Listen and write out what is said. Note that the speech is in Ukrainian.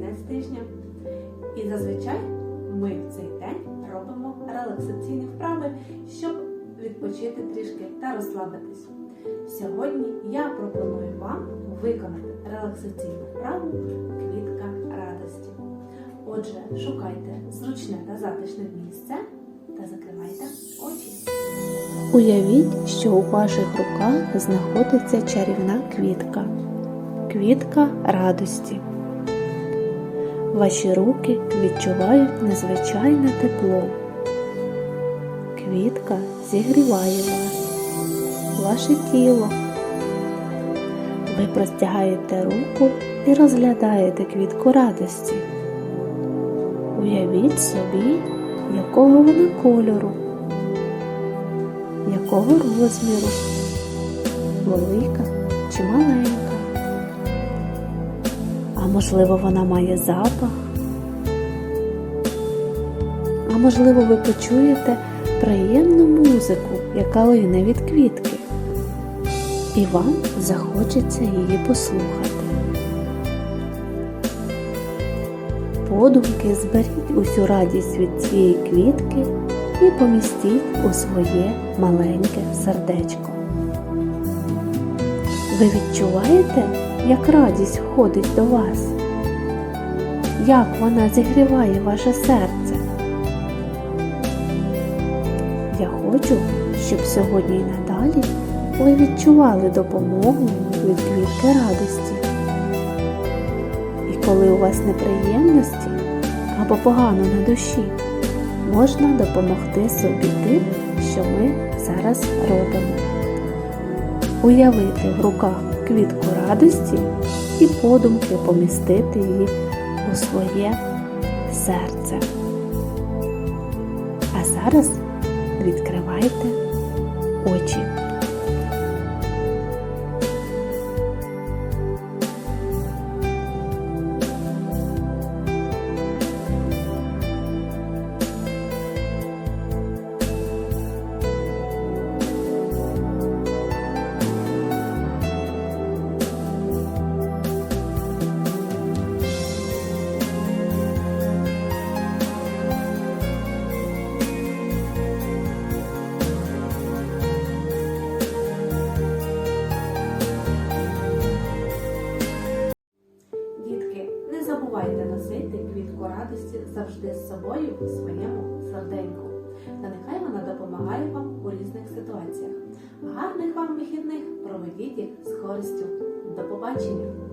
кінець тижня. І зазвичай ми в цей день робимо релаксаційні вправи, щоб відпочити трішки та розслабитись. Сьогодні я пропоную вам виконати релаксаційну вправу Квітка радості. Отже, шукайте зручне та затишне місце та закривайте очі. Уявіть, що у ваших руках знаходиться чарівна квітка. Квітка радості. Ваші руки відчувають незвичайне тепло. Квітка зігріває вас, ваше тіло. Ви простягаєте руку і розглядаєте квітку радості. Уявіть собі, якого вона кольору якого розміру? Велика чи маленька? Можливо, вона має запах? А можливо, ви почуєте приємну музику, яка лине від квітки, і вам захочеться її послухати. Подумки зберіть усю радість від цієї квітки і помістіть у своє маленьке сердечко. Ви відчуваєте, як радість входить до вас? Як вона зігріває ваше серце? Я хочу, щоб сьогодні і надалі ви відчували допомогу від квітки радості. І коли у вас неприємності або погано на душі, можна допомогти собі тим, що ми зараз робимо. Уявити в руках квітку радості і подумки помістити її у своє серце. А зараз відкривайте очі. Забувайте носити квітку радості завжди з собою у своєму серденьку. Та нехай вона допомагає вам у різних ситуаціях. Гарних вам вихідних! Проведіть їх з користю. До побачення!